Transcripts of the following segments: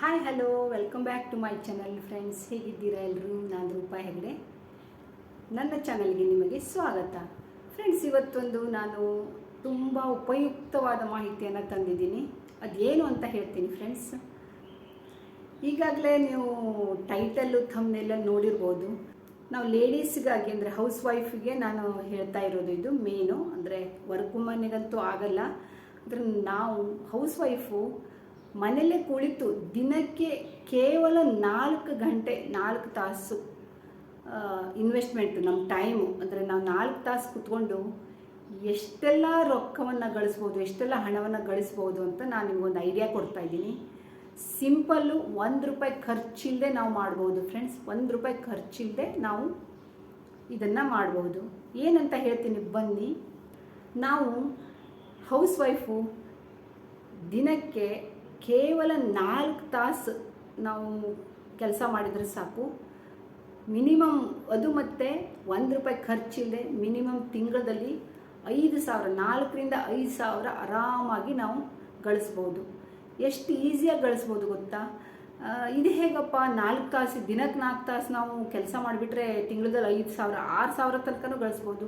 Hi hello welcome back to my channel friends ಹೇಗಿದ್ದೀರಾ ಎಲ್ಲರೂ ನಾನು ರೂಪಾ ಹೆಗಡೆ. ನನ್ನ ಚಾನಲ್ಗೆ ನಿಮಗೆ ಸ್ವಾಗತ. ಫ್ರೆಂಡ್ಸ್ ಇವತ್ತೊಂದು ನಾನು ತುಂಬ ಉಪಯುಕ್ತವಾದ ಮಾಹಿತಿಯನ್ನು ತಂದಿದ್ದೀನಿ. ಅದೇನು ಅಂತ ಹೇಳ್ತೀನಿ ಫ್ರೆಂಡ್ಸ್ ಈಗಾಗಲೇ ನೀವು ಟೈಟಲ್ಲು ಥಮ್ನೆಲ್ಲ ನೋಡಿರ್ಬೋದು. ನಾವು ಲೇಡೀಸ್ಗಾಗಿ ಅಂದರೆ ಹೌಸ್ ವೈಫ್ಗೆ ನಾನು ಹೇಳ್ತಾ ಇರೋದು ಇದು ಮೇನು ಅಂದರೆ ವರ್ಕ್ ವುಮನ್ಗಂತೂ ಆಗಲ್ಲ. ಅಂದರೆ ನಾವು ಹೌಸ್ ವೈಫು ಮನೆಯಲ್ಲೇ ಕುಳಿತು ದಿನಕ್ಕೆ ಕೇವಲ ನಾಲ್ಕು ಗಂಟೆ, ನಾಲ್ಕು ತಾಸು ಇನ್ವೆಸ್ಟ್ಮೆಂಟು ನಮ್ಮ ಟೈಮು ಅಂದರೆ ನಾವು ನಾಲ್ಕು ತಾಸು ಕುತ್ಕೊಂಡು ಎಷ್ಟೆಲ್ಲ ರೊಕ್ಕವನ್ನು ಗಳಿಸ್ಬೋದು, ಎಷ್ಟೆಲ್ಲ ಹಣವನ್ನು ಗಳಿಸ್ಬೋದು ಅಂತ ನಾನು ನಿಮಗೊಂದು ಐಡಿಯಾ ಕೊಡ್ತಾ ಇದ್ದೀನಿ. ಸಿಂಪಲ್ಲು ಒಂದು ರೂಪಾಯಿ ಖರ್ಚಿಲ್ಲದೆ ನಾವು ಮಾಡ್ಬೋದು ಫ್ರೆಂಡ್ಸ್ ಒಂದು ರೂಪಾಯಿ ಖರ್ಚಿಲ್ಲದೆ ನಾವು ಇದನ್ನು ಮಾಡ್ಬೋದು. ಏನಂತ ಹೇಳ್ತೀನಿ ಬನ್ನಿ. ನಾವು ಹೌಸ್ ವೈಫು ದಿನಕ್ಕೆ ಕೇವಲ ನಾಲ್ಕು ತಾಸು ನಾವು ಕೆಲಸ ಮಾಡಿದರೆ ಸಾಕು. ಮಿನಿಮಮ್ ಅದು ಮತ್ತೆ ಒಂದು ರೂಪಾಯಿ ಖರ್ಚಿಲ್ಲದೆ ಮಿನಿಮಮ್ ತಿಂಗಳಲ್ಲಿ ಐದು ಸಾವಿರ, ನಾಲ್ಕರಿಂದ ಐದು ಸಾವಿರ ಆರಾಮಾಗಿ ನಾವು ಗಳಿಸ್ಬೋದು. ಎಷ್ಟು ಈಸಿಯಾಗಿ ಗಳಿಸ್ಬೋದು ಗೊತ್ತಾ? ಇದು ಹೇಗಪ್ಪ? ನಾಲ್ಕು ತಾಸು ದಿನಕ್ಕೆ ನಾಲ್ಕು ತಾಸು ನಾವು ಕೆಲಸ ಮಾಡಿಬಿಟ್ರೆ ತಿಂಗಳದಲ್ಲಿ ಐದು ಸಾವಿರ, ಆರು ಸಾವಿರ ತನಕನೂ ಗಳಿಸ್ಬೋದು.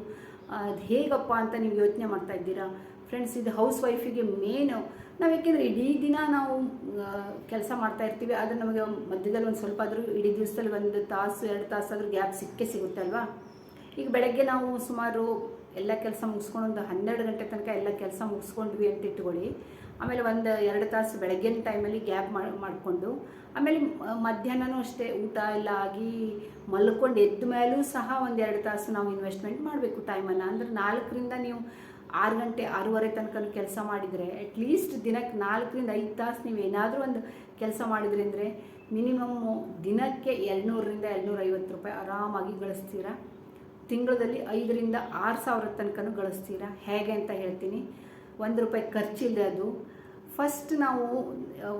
ಅದು ಹೇಗಪ್ಪ ಅಂತ ನೀವು ಯೋಚನೆ ಮಾಡ್ತಾ ಇದ್ದೀರಾ? ಫ್ರೆಂಡ್ಸ್ ಇದು ಹೌಸ್ ವೈಫಿಗೆ ಮೇನು ನಾವು ಯಾಕೆಂದರೆ ಇಡೀ ದಿನ ನಾವು ಕೆಲಸ ಮಾಡ್ತಾ ಇರ್ತೀವಿ, ಆದರೆ ನಮಗೆ ಮಧ್ಯದಲ್ಲಿ ಒಂದು ಸ್ವಲ್ಪ ಆದರೂ ಇಡೀ ದಿವಸದಲ್ಲಿ ಒಂದು ತಾಸು, ಎರಡು ತಾಸಾದರೂ ಗ್ಯಾಪ್ ಸಿಕ್ಕೇ ಸಿಗುತ್ತೆ ಅಲ್ವಾ? ಈಗ ಬೆಳಗ್ಗೆ ನಾವು ಸುಮಾರು ಎಲ್ಲ ಕೆಲಸ ಮುಗಿಸ್ಕೊಂಡು ಒಂದು ಹನ್ನೆರಡು ಗಂಟೆ ತನಕ ಎಲ್ಲ ಕೆಲಸ ಮುಗಿಸ್ಕೊಂಡ್ವಿ ಅಂತ ಇಟ್ಕೊಳ್ಳಿ. ಆಮೇಲೆ ಒಂದು ಎರಡು ತಾಸು ಬೆಳಗ್ಗಿನ ಟೈಮಲ್ಲಿ ಗ್ಯಾಪ್ ಮಾಡಿಕೊಂಡು, ಆಮೇಲೆ ಮಧ್ಯಾಹ್ನನೂ ಅಷ್ಟೇ ಊಟ ಎಲ್ಲ ಆಗಿ ಮಲ್ಕೊಂಡು ಎದ್ದ ಮೇಲೂ ಸಹ ಒಂದು ಎರಡು ತಾಸು ನಾವು ಇನ್ವೆಸ್ಟ್ಮೆಂಟ್ ಮಾಡಬೇಕು ಟೈಮನ್ನು ಅಂದರೆ ನಾಲ್ಕರಿಂದ ನೀವು ಆರು ಗಂಟೆ ಆರೂವರೆ ತನಕ ಕೆಲಸ ಮಾಡಿದರೆ ಅಟ್ಲೀಸ್ಟ್ ದಿನಕ್ಕೆ ನಾಲ್ಕರಿಂದ ಐದು ತಾಸು ನೀವು ಏನಾದರೂ ಒಂದು ಕೆಲಸ ಮಾಡಿದ್ರಿ ಅಂದರೆ ಮಿನಿಮಮ್ಮು ದಿನಕ್ಕೆ ಎರಡುನೂರರಿಂದ ಎರಡುನೂರೈವತ್ತು ರೂಪಾಯಿ ಆರಾಮಾಗಿ ಗಳಿಸ್ತೀರಾ. ತಿಂಗಳಲ್ಲಿ ಐದರಿಂದ ಆರು ಸಾವಿರ ತನಕನೂ ಗಳಿಸ್ತೀರಾ. ಹೇಗೆ ಅಂತ ಹೇಳ್ತೀನಿ. ಒಂದು ರೂಪಾಯಿ ಖರ್ಚಿಲ್ಲದೆ ಅದು. ಫಸ್ಟ್ ನಾವು,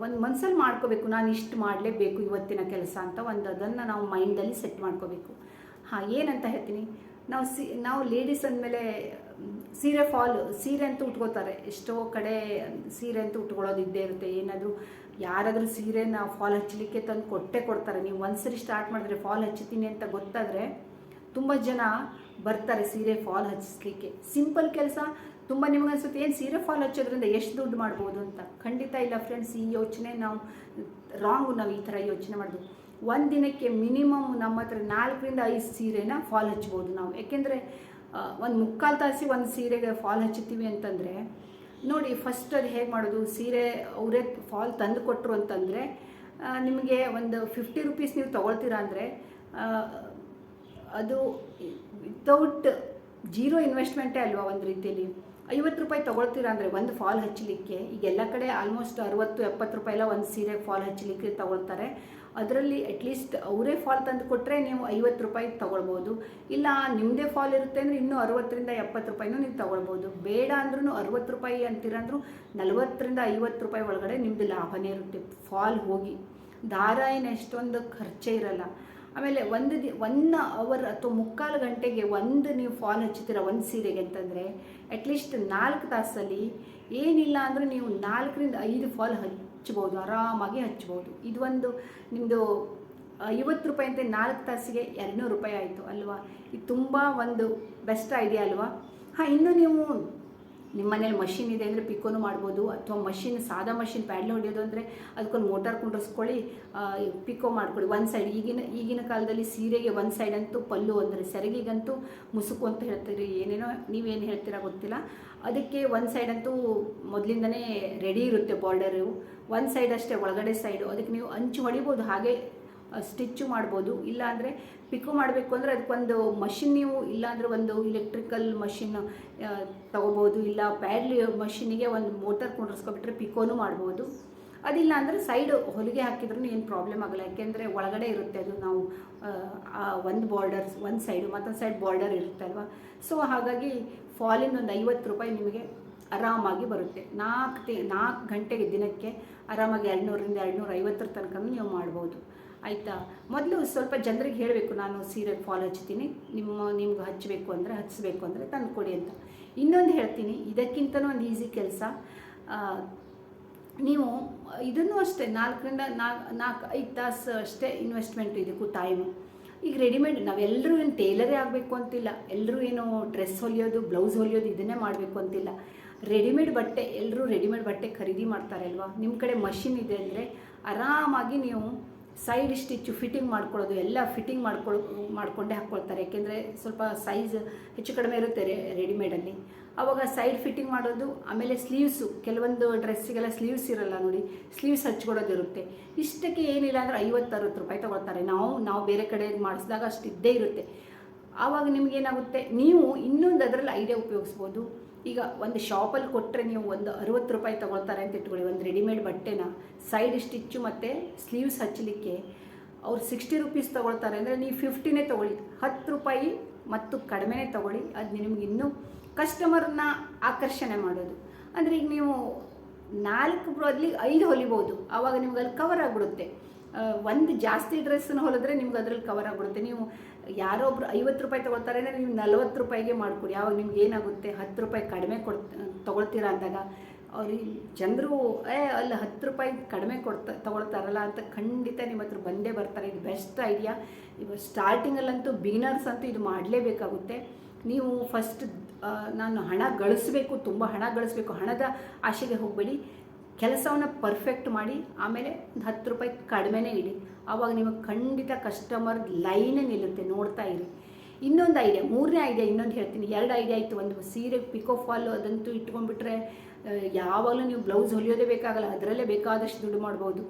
ಒಂದು ಮನ್ಸಲ್ಲಿ ಮಾಡ್ಕೋಬೇಕು. ನಾನು ಇಷ್ಟು ಮಾಡಲೇಬೇಕು ಇವತ್ತಿನ ಕೆಲಸ ಅಂತ ಒಂದು ಅದನ್ನು ನಾವು ಮೈಂಡಲ್ಲಿ ಸೆಟ್ ಮಾಡ್ಕೋಬೇಕು. ಹಾಂ, ಏನಂತ ಹೇಳ್ತೀನಿ. ನಾವು ಸಿ, ನಾವು ಲೇಡೀಸ್ ಅಂದಮೇಲೆ ಸೀರೆ ಫಾಲ್, ಸೀರೆ ಅಂತೂ ಉಟ್ಕೋತಾರೆ. ಎಷ್ಟೋ ಕಡೆ ಸೀರೆ ಅಂತೂ ಉಟ್ಕೊಳ್ಳೋದು ಇದ್ದೇ ಇರುತ್ತೆ. ಏನಾದರೂ ಯಾರಾದರೂ ಸೀರೆನ ಫಾಲ್ ಹಚ್ಚಲಿಕ್ಕೆ ತಂದು ಕೊಟ್ಟೆ ಕೊಡ್ತಾರೆ. ನೀವು ಒಂದ್ಸರಿ ಸ್ಟಾರ್ಟ್ ಮಾಡಿದ್ರೆ ಫಾಲ್ ಹಚ್ಚುತ್ತೀನಿ ಅಂತ ಗೊತ್ತಾದರೆ ತುಂಬ ಜನ ಬರ್ತಾರೆ ಸೀರೆ ಫಾಲ್ ಹಚ್ಚಿಸ್ಲಿಕ್ಕೆ ಸಿಂಪಲ್ ಕೆಲಸ. ತುಂಬ ನಿಮಗೆ ಅನ್ಸುತ್ತೆ, ಏನು ಸೀರೆ ಫಾಲ್ ಹಚ್ಚೋದ್ರಿಂದ ಎಷ್ಟು ದುಡ್ಡು ಮಾಡ್ಬೋದು ಅಂತ? ಖಂಡಿತ ಇಲ್ಲ ಫ್ರೆಂಡ್ಸ್ ಈ ಯೋಚನೆ ನಾವು ರಾಂಗು ನಾವು ಈ ಥರ ಯೋಚನೆ ಮಾಡೋದು ಒಂದು ದಿನಕ್ಕೆ ಮಿನಿಮಮ್ ನಮ್ಮ ಹತ್ರ ನಾಲ್ಕರಿಂದ ಐದು ಸೀರೆನ ಫಾಲ್ ಹಚ್ಬೋದು ನಾವು. ಯಾಕೆಂದರೆ ಒಂದು ಮುಕ್ಕಾಲು ತಾಸಿ ಒಂದು ಸೀರೆಗೆ ಫಾಲ್ ಹಚ್ಚುತ್ತೀವಿ ಅಂತಂದರೆ, ನೋಡಿ ಫಸ್ಟ್ ಅದು ಹೇಗೆ ಮಾಡೋದು? ಸೀರೆ ಅವರೇ ಫಾಲ್ ತಂದು ಕೊಟ್ಟರು ಅಂತಂದರೆ ನಿಮಗೆ ಒಂದು ಫಿಫ್ಟಿ ರುಪೀಸ್ ನೀವು ತೊಗೊಳ್ತೀರಾ ಅಂದರೆ ಅದು ವಿತೌಟ್ ಜೀರೋ ಇನ್ವೆಸ್ಟ್ಮೆಂಟೇ ಅಲ್ವಾ ಒಂದು ರೀತಿಯಲ್ಲಿ? ಐವತ್ತು ರೂಪಾಯಿ ತೊಗೊಳ್ತೀರಾ ಅಂದರೆ ಒಂದು ಫಾಲ್ ಹಚ್ಚಲಿಕ್ಕೆ ಈಗ ಎಲ್ಲ ಕಡೆ ಆಲ್ಮೋಸ್ಟ್ ಅರುವತ್ತು, ಎಪ್ಪತ್ತು ರೂಪಾಯಿ ಎಲ್ಲ ಒಂದು ಸೀರೆ ಫಾಲ್ ಹಚ್ಚಲಿಕ್ಕೆ ತೊಗೊಳ್ತಾರೆ. ಅದರಲ್ಲಿ ಅಟ್ಲೀಸ್ಟ್ ಅವರೇ ಫಾಲ್ ತಂದು ಕೊಟ್ಟರೆ ನೀವು ಐವತ್ತು ರೂಪಾಯಿ ತೊಗೊಳ್ಬೋದು. ಇಲ್ಲ ನಿಮ್ಮದೇ ಫಾಲ್ ಇರುತ್ತೆ ಅಂದರೆ ಇನ್ನೂ ಅರುವತ್ತರಿಂದ ಎಪ್ಪತ್ತು ರೂಪಾಯಿನೂ ನೀವು ತೊಗೊಳ್ಬೋದು. ಬೇಡ ಅಂದ್ರೂ ಅರುವತ್ತು ರೂಪಾಯಿ ಅಂತೀರಂದ್ರೂ ನಲವತ್ತರಿಂದ ಐವತ್ತು ರೂಪಾಯಿ ಒಳಗಡೆ ನಿಮ್ಮದು ಲಾಭನೇ ಇರುತ್ತೆ. ಫಾಲ್ ಹೋಗಿ ದಾರ ಏನು ಎಷ್ಟೊಂದು ಖರ್ಚೇ ಇರಲ್ಲ. ಆಮೇಲೆ ಒಂದು ದಿ ಒನ್ ಅವರ್ ಅಥವಾ ಮುಕ್ಕಾಲು ಗಂಟೆಗೆ ಒಂದು ನೀವು ಫಾಲ್ ಹಚ್ಚುತ್ತೀರ, ಒಂದು ಸೀರೆಗೆ ಅಂತಂದರೆ ಅಟ್ಲೀಸ್ಟ್ ನಾಲ್ಕು ತಾಸಲ್ಲಿ ಏನಿಲ್ಲ ಅಂದರೆ ನೀವು ನಾಲ್ಕರಿಂದ ಐದು ಫಾಲ್ ಹಚ್ಬೋದು ಆರಾಮಾಗಿ ಹಚ್ಬೋದು ಇದು ಒಂದು ನಿಮ್ಮದು ಐವತ್ತು ರೂಪಾಯಿ ಅಂತ ನಾಲ್ಕು ತಾಸಿಗೆ ಎರಡುನೂರು ರೂಪಾಯಿ ಆಯಿತು ಅಲ್ವಾ? ಇದು ತುಂಬ ಒಂದು ಬೆಸ್ಟ್ ಐಡಿಯಾ ಅಲ್ವಾ? ಹಾಂ, ಇನ್ನು ನೀವು ನಿಮ್ಮ ಮನೇಲಿ ಮಷಿನ್ ಇದೆ ಅಂದರೆ ಪಿಕೋನು ಮಾಡ್ಬೋದು, ಅಥವಾ ಮಷಿನ್ ಸಾದಾ ಮಷಿನ್ ಪ್ಯಾಡ್ಲ್ ಹೊಡೆಯೋದು ಅಂದರೆ ಅದಕ್ಕೊಂದು ಮೋಟಾರ್ ಕುಂಡ್ರಿಸ್ಕೊಳ್ಳಿ ಪಿಕೋ ಮಾಡ್ಕೊಳ್ಳಿ. ಒಂದು ಸೈಡ್ ಈಗಿನ ಈಗಿನ ಕಾಲದಲ್ಲಿ ಸೀರೆಗೆ ಒಂದು ಸೈಡ್ ಅಂತೂ ಪಲ್ಲು ಅಂದರೆ ಸೆರಗಿಗಂತೂ ಮುಸುಕು ಅಂತ ಹೇಳ್ತೀರಿ. ಏನೇನೋ ನೀವೇನು ಹೇಳ್ತೀರಾ ಗೊತ್ತಿಲ್ಲ. ಅದಕ್ಕೆ ಒಂದು ಸೈಡ್ ಅಂತೂ ಮೊದಲಿಂದನೇ ರೆಡಿ ಇರುತ್ತೆ ಬಾರ್ಡರು ಒಂದು ಸೈಡ್ ಅಷ್ಟೇ, ಒಳಗಡೆ ಸೈಡು ಅದಕ್ಕೆ ನೀವು ಅಂಚು ಹೊಡಿಬೋದು. ಹಾಗೆ ಸ್ಟಿಚ್ಚು ಮಾಡ್ಬೋದು. ಇಲ್ಲಾಂದರೆ ಪಿಕು ಮಾಡಬೇಕು ಅಂದರೆ ಅದಕ್ಕೊಂದು ಮಷಿನ್ ನೀವು ಇಲ್ಲಾಂದರೆ ಒಂದು ಇಲೆಕ್ಟ್ರಿಕಲ್ ಮಷಿನ್ ತೊಗೋಬೋದು. ಇಲ್ಲ, ಪ್ಯಾಡ್ಲಿ ಮಷಿನಿಗೆ ಒಂದು ಮೋಟರ್ ಕುಂಡ್ರಿಸ್ಕೊಬಿಟ್ರೆ ಪಿಕೋನು ಮಾಡ್ಬೋದು. ಅದಿಲ್ಲ ಅಂದರೆ ಸೈಡ್ ಹೊಲಿಗೆ ಹಾಕಿದ್ರೂ ಏನು ಪ್ರಾಬ್ಲಮ್ ಆಗಲ್ಲ. ಯಾಕೆಂದರೆ ಒಳಗಡೆ ಇರುತ್ತೆ ಅದು ನಾವು ಒಂದು ಬಾರ್ಡರ್, ಒಂದು ಸೈಡು, ಮತ್ತೊಂದು ಸೈಡ್ ಬಾರ್ಡರ್ ಇರುತ್ತೆ ಅಲ್ವಾ? ಸೊ, ಹಾಗಾಗಿ ಫಾಲಿನ ಒಂದು ಐವತ್ತು ರೂಪಾಯಿ ನಿಮಗೆ ಆರಾಮಾಗಿ ಬರುತ್ತೆ. ನಾಲ್ಕು ತಿ, ನಾಲ್ಕು ಗಂಟೆಗೆ ದಿನಕ್ಕೆ ಆರಾಮಾಗಿ ಎರಡುನೂರರಿಂದ ಎರಡುನೂರ ಐವತ್ತರ ತನಕ ನೀವು ಮಾಡ್ಬೋದು. ಆಯಿತಾ? ಮೊದಲು ಸ್ವಲ್ಪ ಜನರಿಗೆ ಹೇಳಬೇಕು, ನಾನು ಸೀರೆ ಫಾಲ್ ಹಚ್ತೀನಿ, ನಿಮ್ಮ, ನಿಮ್ಗೆ ಹಚ್ಚಬೇಕು ಅಂದರೆ ಹಚ್ಚಬೇಕು ಅಂದರೆ ತಂದು ಕೊಡಿ ಅಂತ. ಇನ್ನೊಂದು ಹೇಳ್ತೀನಿ, ಇದಕ್ಕಿಂತನೂ ಒಂದು ಈಸಿ ಕೆಲಸ. ನೀವು ಇದನ್ನು ಅಷ್ಟೇ ನಾಲ್ಕರಿಂದ ನಾಲ್ಕು ನಾಲ್ಕು, ಐದು ತಾಸು ಅಷ್ಟೇ ಇನ್ವೆಸ್ಟ್ಮೆಂಟ್ ಇದಕ್ಕೂ ಟೈಮು ಈಗ ರೆಡಿಮೇಡ್ ನಾವೆಲ್ಲರೂ ಏನು ಟೇಲರೇ ಆಗಬೇಕು ಅಂತಿಲ್ಲ, ಎಲ್ಲರೂ ಏನು ಡ್ರೆಸ್ ಹೊಲಿಯೋದು ಬ್ಲೌಸ್ ಹೊಲಿಯೋದು ಇದನ್ನೇ ಮಾಡಬೇಕು ಅಂತಿಲ್ಲ. ರೆಡಿಮೇಡ್ ಬಟ್ಟೆ, ಎಲ್ಲರೂ ರೆಡಿಮೇಡ್ ಬಟ್ಟೆ ಖರೀದಿ ಮಾಡ್ತಾರೆ ಅಲ್ವಾ ನಿಮ್ಮ ಕಡೆ ಮಷಿನ್ ಇದೆ ಅಂದರೆ ಆರಾಮಾಗಿ ನೀವು ಸೈಡ್ ಸ್ಟಿಚ್ಚು ಫಿಟ್ಟಿಂಗ್ ಮಾಡ್ಕೊಳ್ಳೋದು, ಎಲ್ಲ ಫಿಟ್ಟಿಂಗ್ ಮಾಡ್ಕೊಳ್ಳೋ ಮಾಡಿಕೊಂಡೇ ಹಾಕ್ಕೊಳ್ತಾರೆ. ಯಾಕೆಂದರೆ ಸ್ವಲ್ಪ ಸೈಜ್ ಹೆಚ್ಚು ಕಡಿಮೆ ಇರುತ್ತೆ ರೆಡಿಮೇಡಲ್ಲಿ. ಆವಾಗ ಸೈಡ್ ಫಿಟ್ಟಿಂಗ್ ಮಾಡೋದು, ಆಮೇಲೆ ಸ್ಲೀವ್ಸು. ಕೆಲವೊಂದು ಡ್ರೆಸ್ಸಿಗೆಲ್ಲ ಸ್ಲೀವ್ಸ್ ಇರಲ್ಲ ನೋಡಿ, ಸ್ಲೀವ್ಸ್ ಹಚ್ಕೊಡೋದು ಇರುತ್ತೆ. ಇಷ್ಟಕ್ಕೆ ಏನಿಲ್ಲ ಅಂದರೆ ಐವತ್ತು ಅರವತ್ತು ರೂಪಾಯಿ ತೊಗೊಳ್ತಾರೆ. ನಾವು ನಾವು ಬೇರೆ ಕಡೆ ಮಾಡಿಸಿದಾಗ ಅಷ್ಟು ಇದ್ದೇ ಇರುತ್ತೆ. ಆವಾಗ ನಿಮಗೇನಾಗುತ್ತೆ, ನೀವು ಇನ್ನೊಂದು ಅದರಲ್ಲಿ ಐಡಿಯಾ ಉಪಯೋಗಿಸ್ಬೋದು. ಈಗ ಒಂದು ಶಾಪಲ್ಲಿ ಕೊಟ್ಟರೆ ನೀವು ಒಂದು ಅರುವತ್ತು ರೂಪಾಯಿ ತೊಗೊಳ್ತಾರೆ ಅಂತ ಇಟ್ಕೊಳ್ಳಿ, ಒಂದು ರೆಡಿಮೇಡ್ ಬಟ್ಟೆನ. ಸೈಡ್ ಸ್ಟಿಚ್ಚು ಮತ್ತು ಸ್ಲೀವ್ಸ್ ಹಚ್ಚಲಿಕ್ಕೆ ಅವ್ರು ಸಿಕ್ಸ್ಟಿ ರುಪೀಸ್ ತೊಗೊಳ್ತಾರೆ ಅಂದರೆ ನೀವು ಫಿಫ್ಟಿನೇ ತೊಗೊಳ್ಳಿ. ಹತ್ತು ರೂಪಾಯಿ ಮತ್ತು ಕಡಿಮೆನೇ ತೊಗೊಳ್ಳಿ. ಅದು ನಿಮ್ಗೆ ಇನ್ನೂ ಕಸ್ಟಮರ್ನ ಆಕರ್ಷಣೆ ಮಾಡೋದು. ಅಂದರೆ ಈಗ ನೀವು ನಾಲ್ಕು ಬದಲಿಗೆ ಐದು ಹೊಲಿಬೋದು. ಆವಾಗ ನಿಮ್ಗೆ ಅಲ್ಲಿ ಕವರ್ ಆಗಿಬಿಡುತ್ತೆ. ಒಂದು ಜಾಸ್ತಿ ಡ್ರೆಸ್ಸನ್ನು ಹೊಲಿದ್ರೆ ನಿಮ್ಗೆ ಅದ್ರಲ್ಲಿ ಕವರ್ ಆಗಿಬಿಡುತ್ತೆ. ನೀವು ಯಾರೋ ಒಬ್ರು ಐವತ್ತು ರೂಪಾಯಿ ತೊಗೊಳ್ತಾರೆ, ಅಂದರೆ ನೀವು ನಲ್ವತ್ತು ರೂಪಾಯಿಗೆ ಮಾಡಿಕೊಡಿ. ಯಾವಾಗ ನಿಮ್ಗೆ ಏನಾಗುತ್ತೆ, ಹತ್ತು ರೂಪಾಯಿ ಕಡಿಮೆ ಕೊಡ್ ತೊಗೊಳ್ತೀರಾ ಅಂದಾಗ ಅವ್ರಿಗೆ ಜನರು ಏ, ಅಲ್ಲಿ, ಹತ್ತು ರೂಪಾಯಿ ಕಡಿಮೆ ಕೊಡ್ತಾ, ತೊಗೊಳ್ತಾರಲ್ಲ ಅಂತ ಖಂಡಿತ ನಿಮ್ಮ ಹತ್ರ ಬಂದೇ ಬರ್ತಾರೆ. ಇದು ಬೆಸ್ಟ್ ಐಡಿಯಾ ಇವಾಗ ಸ್ಟಾರ್ಟಿಂಗಲ್ಲಂತೂ ಬಿಗಿನರ್ಸ್ ಅಂತೂ ಇದು ಮಾಡಲೇಬೇಕಾಗುತ್ತೆ. ನೀವು ಫಸ್ಟ್ ನಾನು ಹಣ ಗಳಿಸ್ಬೇಕು, ತುಂಬ ಹಣ ಗಳಿಸ್ಬೇಕು. ಹಣದ ಆಶೆಗೆ ಹೋಗಬೇಡಿ. ಕೆಲಸವನ್ನು ಪರ್ಫೆಕ್ಟ್ ಮಾಡಿ, ಆಮೇಲೆ ಒಂದು ಹತ್ತು ರೂಪಾಯಿ ಕಡಿಮೆನೇ ಇಡಿ. ಆವಾಗ ನಿಮಗೆ ಖಂಡಿತ ಕಸ್ಟಮರ್ ಲೈನೇ ನಿಲ್ಲುತ್ತೆ, ನೋಡ್ತಾ ಇರಿ. ಇನ್ನೊಂದು ಐಡಿಯಾ ಮೂರನೇ ಐಡಿಯಾ ಇನ್ನೊಂದು ಹೇಳ್ತೀನಿ. ಎರಡು ಐಡಿಯಾ ಇತ್ತು, ಒಂದು ಸೀರೆ ಪಿಕೋ ಫಾಲು ಅದಂತೂ ಇಟ್ಕೊಂಡ್ಬಿಟ್ರೆ ಯಾವಾಗಲೂ ನೀವು ಬ್ಲೌಸ್ ಹೊಲಿಯೋದೇ ಬೇಕಾಗಲ್ಲ, ಅದರಲ್ಲೇ ಬೇಕಾದಷ್ಟು ದುಡ್ಡು ಮಾಡ್ಬೋದು.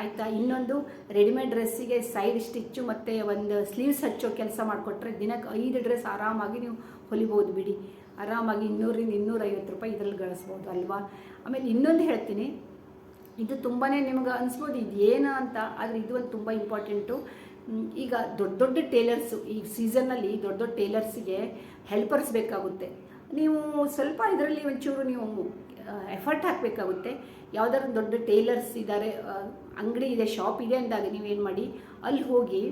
ಆಯಿತಾ? ಇನ್ನೊಂದು ರೆಡಿಮೇಡ್ ಡ್ರೆಸ್ಸಿಗೆ ಸೈಡ್ ಸ್ಟಿಚ್ಚು ಮತ್ತು ಒಂದು ಸ್ಲೀವ್ಸ್ ಹಚ್ಚೋ ಕೆಲಸ ಮಾಡಿಕೊಟ್ರೆ ದಿನಕ್ಕೆ ಐದು ಡ್ರೆಸ್ ಆರಾಮಾಗಿ ನೀವು ಹೊಲಿಬೋದು ಬಿಡಿ. ಆರಾಮಾಗಿ ಇನ್ನೂರಿಂದ ಇನ್ನೂರೈವತ್ತು ರೂಪಾಯಿ ಇದರಲ್ಲಿ ಗಳಿಸ್ಬೋದು ಅಲ್ವಾ? ಆಮೇಲೆ ಇನ್ನೊಂದು ಹೇಳ್ತೀನಿ. ಇದು ತುಂಬಾ ನಿಮ್ಗೆ ಅನಿಸ್ಬೋದು, ಇದು ಏನು ಅಂತ, ಆದರೆ ಇದು ಒಂದು ತುಂಬ ಇಂಪಾರ್ಟೆಂಟು ಈಗ ದೊಡ್ಡ ದೊಡ್ಡ ಟೇಲರ್ಸು ಈ ಸೀಸನ್ನಲ್ಲಿ ದೊಡ್ಡ ದೊಡ್ಡ ಟೇಲರ್ಸಿಗೆ ಹೆಲ್ಪರ್ಸ್ ಬೇಕಾಗುತ್ತೆ. ನೀವು ಸ್ವಲ್ಪ ಇದರಲ್ಲಿ ಒಂಚೂರು ನೀವು ಎಫರ್ಟ್ ಹಾಕಬೇಕಾಗುತ್ತೆ. ಯಾವುದಾದ್ರು ದೊಡ್ಡ ಟೇಲರ್ಸ್ ಇದ್ದಾರೆ ಅಂಗಡಿ ಇದೆ, ಶಾಪ್ ಇದೆ ಅಂದಾಗ ನೀವೇನು ಮಾಡಿ, ಅಲ್ಲಿ ಹೋಗಿ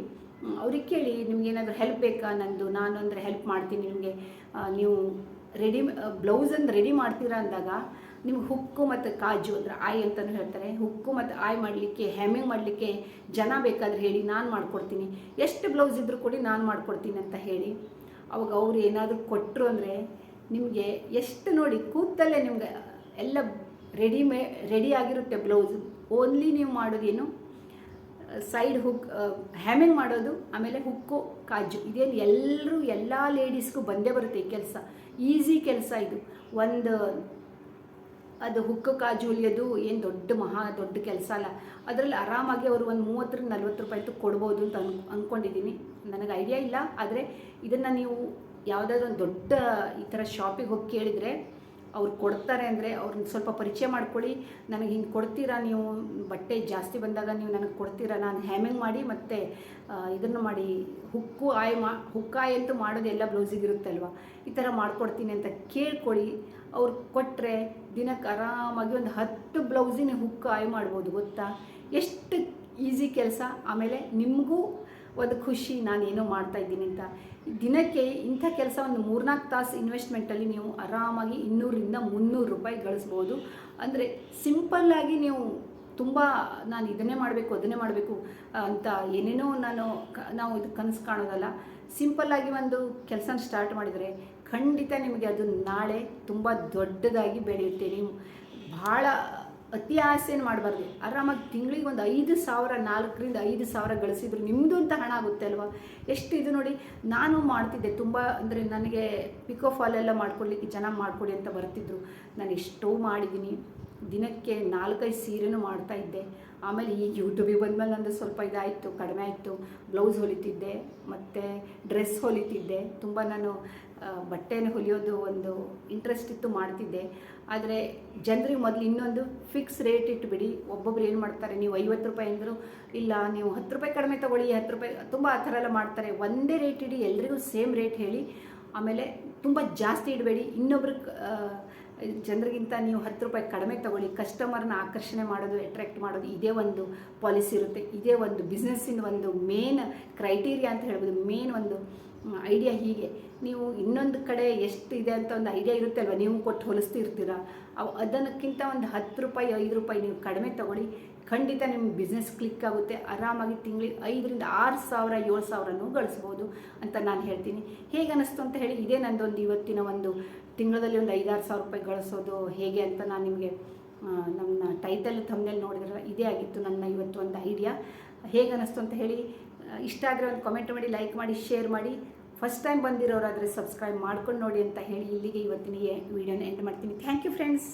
ಅವ್ರಿಗೆ ಕೇಳಿ ನಿಮ್ಗೆ ಏನಾದರೂ ಹೆಲ್ಪ್ ಬೇಕಾ ನಂದು, ನಾನು ಅಂದರೆ ಹೆಲ್ಪ್ ಮಾಡ್ತೀನಿ ನಿಮಗೆ. ನೀವು ರೆಡಿ ಬ್ಲೌಸನ್ನು ರೆಡಿ ಮಾಡ್ತೀರಾ ಅಂದಾಗ ನಿಮ್ಗೆ ಹುಕ್ಕು ಮತ್ತು ಕಾಜು ಅಂದರೆ ಆಯ್ ಅಂತಲೂ ಹೇಳ್ತಾರೆ. ಹುಕ್ಕು ಮತ್ತು ಆಯ್ ಮಾಡಲಿಕ್ಕೆ ಹೆಮ್ಮಿಂಗ್ ಮಾಡಲಿಕ್ಕೆ ಜನ ಬೇಕಾದ್ರೆ ಹೇಳಿ ನಾನು ಮಾಡಿಕೊಡ್ತೀನಿ. ಎಷ್ಟು ಬ್ಲೌಸ್ ಇದ್ದರೂ ಕೊಡಿ ನಾನು ಮಾಡ್ಕೊಡ್ತೀನಿ ಅಂತ ಹೇಳಿ. ಅವಾಗ ಅವ್ರು ಏನಾದರೂ ಕೊಟ್ಟರು ಅಂದರೆ ನಿಮಗೆ ಎಷ್ಟು ನೋಡಿ ಕೂತಲ್ಲೇ ನಿಮ್ಗೆ ಎಲ್ಲ ರೆಡಿಮೇ ರೆಡಿ ಆಗಿರುತ್ತೆ ಬ್ಲೌಸು ಓನ್ಲಿ ನೀವು ಮಾಡೋದೇನು ಸೈಡ್ ಹುಕ್ ಹ್ಯಾಮಿಂಗ್ ಮಾಡೋದು, ಆಮೇಲೆ ಹುಕ್ಕು ಕಾಜು. ಇದೇನು ಎಲ್ಲರೂ ಎಲ್ಲ ಲೇಡೀಸ್ಗೂ ಬಂದೇ ಬರುತ್ತೆ ಈ ಕೆಲಸ. ಈಸಿ ಕೆಲಸ ಇದು. ಒಂದು ಅದು ಹುಕ್ಕು ಕಾಜು ಹೊಲಿಯೋದು ಏನು ದೊಡ್ಡ ಮಹಾ ದೊಡ್ಡ ಕೆಲಸ ಅಲ್ಲ. ಅದರಲ್ಲಿ ಆರಾಮಾಗಿ ಅವರು ಒಂದು ಮೂವತ್ತರಿಂದ ನಲ್ವತ್ತು ರೂಪಾಯಿ ಕೊಡ್ಬೋದು ಅಂತ ಅನ್ ಅಂದ್ಕೊಂಡಿದ್ದೀನಿ ನನಗೆ ಐಡಿಯಾ ಇಲ್ಲ. ಆದರೆ ಇದನ್ನು ನೀವು ಯಾವುದಾದ್ರು ಒಂದು ದೊಡ್ಡ ಈ ಥರ ಶಾಪಿಗೆ ಹೋಗಿ ಕೇಳಿದರೆ ಅವ್ರು ಕೊಡ್ತಾರೆ ಅಂದರೆ ಅವ್ರನ್ನ ಸ್ವಲ್ಪ ಪರಿಚಯ ಮಾಡ್ಕೊಳ್ಳಿ, ನನಗೆ ಹಿಂಗೆ ಕೊಡ್ತೀರಾ ನೀವು? ಬಟ್ಟೆ ಜಾಸ್ತಿ ಬಂದಾಗ ನೀವು ನನಗೆ ಕೊಡ್ತೀರಾ? ನಾನು ಹ್ಯಾಮಿಂಗ್ ಮಾಡಿ ಮತ್ತು ಇದನ್ನು ಮಾಡಿ, ಹುಕ್ಕು ಆಯ್ ಮಾ ಹುಕ್ಕಾಯ್ ಅಂತೂ ಮಾಡೋದು ಎಲ್ಲ ಅಲ್ವಾ? ಈ ಥರ ಮಾಡ್ಕೊಡ್ತೀನಿ ಅಂತ ಕೇಳ್ಕೊಳ್ಳಿ. ಅವ್ರು ಕೊಟ್ಟರೆ ದಿನಕ್ಕೆ ಆರಾಮಾಗಿ ಒಂದು ಹತ್ತು ಬ್ಲೌಸಿನ ಹುಕ್ಕು ಆಯ್ ಮಾಡ್ಬೋದು, ಗೊತ್ತಾ? ಎಷ್ಟು ಈಸಿ ಕೆಲಸ. ಆಮೇಲೆ ನಿಮಗೂ ಒಂದು ಖುಷಿ ನಾನು ಏನೋ ಮಾಡ್ತಾ ಇದ್ದೀನಿ ಅಂತ. ದಿನಕ್ಕೆ ಇಂಥ ಕೆಲಸ ಒಂದು ಮೂರ್ನಾಲ್ಕು ತಾಸು ಇನ್ವೆಸ್ಟ್ಮೆಂಟಲ್ಲಿ ನೀವು ಆರಾಮಾಗಿ ಇನ್ನೂರಿಂದ ಮುನ್ನೂರು ರೂಪಾಯಿ ಗಳಿಸ್ಬೋದು. ಅಂದರೆ ಸಿಂಪಲ್ಲಾಗಿ ನೀವು ತುಂಬ ನಾನು ಇದನ್ನೇ ಮಾಡಬೇಕು, ಅದನ್ನೇ ಮಾಡಬೇಕು ಅಂತ ಏನೇನೋ ನಾನು ನಾವು ಇದು ಕನಸು ಕಾಣೋದಲ್ಲ. ಸಿಂಪಲ್ಲಾಗಿ ಒಂದು ಕೆಲಸನ ಸ್ಟಾರ್ಟ್ ಮಾಡಿದರೆ ಖಂಡಿತ ನಿಮಗೆ ಅದು ನಾಳೆ ತುಂಬ ದೊಡ್ಡದಾಗಿ ಬೆಳೆಯುತ್ತೆ. ನೀವು ಭಾಳ ಅತಿ ಆಸೆಯನ್ನು ಮಾಡಬಾರ್ದು? ಆರಾಮಾಗಿ ತಿಂಗಳಿಗೆ ಒಂದು ಐದು ಸಾವಿರ, ನಾಲ್ಕರಿಂದ ಐದು ಸಾವಿರ ಗಳಿಸಿದ್ರು ನಿಮ್ಮದು ಅಂತ ಹಣ ಆಗುತ್ತೆ ಅಲ್ವಾ? ಎಷ್ಟು ಇದು ನೋಡಿ, ನಾನು ಮಾಡ್ತಿದ್ದೆ ತುಂಬ, ಅಂದರೆ ನನಗೆ ಪಿಕೋ ಫಾಲ್ ಎಲ್ಲ ಮಾಡ್ಕೊಡ್ಲಿಕ್ಕೆ ಚೆನ್ನಾಗಿ ಮಾಡಿಕೊಡಿ ಅಂತ ಬರ್ತಿದ್ರು. ನಾನು ಎಷ್ಟೋ ಮಾಡಿದ್ದೀನಿ. ದಿನಕ್ಕೆ ನಾಲ್ಕೈದು ಸೀರೆನೂ ಮಾಡ್ತಾ ಇದ್ದೆ. ಆಮೇಲೆ ಈಗ ಯೂಟ್ಯೂಬಿಗೆ ಬಂದಮೇಲೆ ನಂದು ಸ್ವಲ್ಪ ಇದಾಯಿತು, ಕಡಿಮೆ ಆಯಿತು. ಬ್ಲೌಸ್ ಹೊಲಿತಿದ್ದೆ, ಮತ್ತು ಡ್ರೆಸ್ ಹೊಲಿತಿದ್ದೆ. ತುಂಬ ನಾನು ಬಟ್ಟೆನ ಹೊಲಿಯೋದು ಒಂದು ಇಂಟ್ರೆಸ್ಟ್ ಇತ್ತು ಮಾಡ್ತಿದ್ದೆ. ಆದರೆ ಜನರಿಗೆ ಮೊದಲು ಇನ್ನೊಂದು ಫಿಕ್ಸ್ ರೇಟ್ ಇಟ್ಬಿಡಿ. ಒಬ್ಬೊಬ್ರು ಏನು ಮಾಡ್ತಾರೆ, ನೀವು ಐವತ್ತು ರೂಪಾಯಿ ಅಂದರು, ಇಲ್ಲ, ನೀವು ಹತ್ತು ರೂಪಾಯಿ ಕಡಿಮೆ ತೊಗೊಳ್ಳಿ, ಹತ್ತು ರೂಪಾಯಿ, ತುಂಬ ಆ ಥರ ಎಲ್ಲ ಮಾಡ್ತಾರೆ. ಒಂದೇ ರೇಟ್ ಇಡಿ, ಎಲ್ರಿಗೂ ಸೇಮ್ ರೇಟ್ ಹೇಳಿ. ಆಮೇಲೆ ತುಂಬ ಜಾಸ್ತಿ ಇಡಬೇಡಿ. ಇನ್ನೊಬ್ರು ಜನರಿಗಿಂತ ನೀವು ಹತ್ತು ರೂಪಾಯಿ ಕಡಿಮೆ ತಗೊಳ್ಳಿ. ಕಸ್ಟಮರ್ನ ಆಕರ್ಷಣೆ ಮಾಡೋದು ಅಟ್ರ್ಯಾಕ್ಟ್ ಮಾಡೋದು, ಇದೇ ಒಂದು ಪಾಲಿಸಿ ಇರುತ್ತೆ. ಇದೇ ಒಂದು ಬಿಸ್ನೆಸ್ಸಿನ ಒಂದು ಮೇನ್ ಕ್ರೈಟೀರಿಯಾ ಅಂತ ಹೇಳ್ಬೋದು. ಮೇನ್ ಒಂದು ಐಡಿಯಾ ಹೀಗೆ. ನೀವು ಇನ್ನೊಂದು ಕಡೆ ಎಷ್ಟು ಇದೆ ಅಂತ ಒಂದು ಐಡಿಯಾ ಇರುತ್ತೆ ಅಲ್ವಾ ನೀವು ಕೊಟ್ಟು ಹೊಲಿಸ್ತಿರ್ತೀರ? ಅವು ಅದನ್ನಕ್ಕಿಂತ ಒಂದು ಹತ್ತು ರೂಪಾಯಿ, ಐದು ರೂಪಾಯಿ ನೀವು ಕಡಿಮೆ ತೊಗೊಳ್ಳಿ. ಖಂಡಿತ ನಿಮ್ಮ ಬಿಸ್ನೆಸ್ ಕ್ಲಿಕ್ ಆಗುತ್ತೆ. ಆರಾಮಾಗಿ ತಿಂಗಳಿಗೆ ಐದರಿಂದ ಆರು ಸಾವಿರ, ಏಳು ಸಾವಿರನೂ ಗಳಿಸ್ಬೋದು ಅಂತ ನಾನು ಹೇಳ್ತೀನಿ. ಹೇಗೆ ಅನ್ನಿಸ್ತು ಅಂತ ಹೇಳಿ ಇದೇ ನಂದೊಂದು ಇವತ್ತಿನ ಒಂದು ತಿಂಗಳಲ್ಲಿ ಒಂದು ಐದಾರು ಸಾವಿರ ರೂಪಾಯಿ ಗಳಿಸೋದು ಹೇಗೆ ಅಂತ ನಾನು ನಿಮಗೆ ನನ್ನ ಟೈಟಲ್ ತಮ್ಮನೇಲಿ ನೋಡಿದ್ರೆ ಇದೇ ಆಗಿತ್ತು ನನ್ನ ಇವತ್ತು ಒಂದು ಐಡಿಯಾ ಹೇಗೆ ಅನ್ನಿಸ್ತು ಅಂತ ಹೇಳಿ ಇಷ್ಟ ಆದರೆ ಒಂದು ಕಮೆಂಟ್ ಮಾಡಿ ಲೈಕ್ ಮಾಡಿ ಶೇರ್ ಮಾಡಿ. ಫಸ್ಟ್ ಟೈಮ್ ಬಂದಿರೋರಾದರೆ ಸಬ್ಸ್ಕ್ರೈಬ್ ಮಾಡ್ಕೊಂಡು ನೋಡಿ ಅಂತ ಹೇಳಿ ಇಲ್ಲಿಗೆ ಇವತ್ತಿನ ವಿಡಿಯೋನ ಎಂಡ್ ಮಾಡ್ತೀನಿ. Thank you friends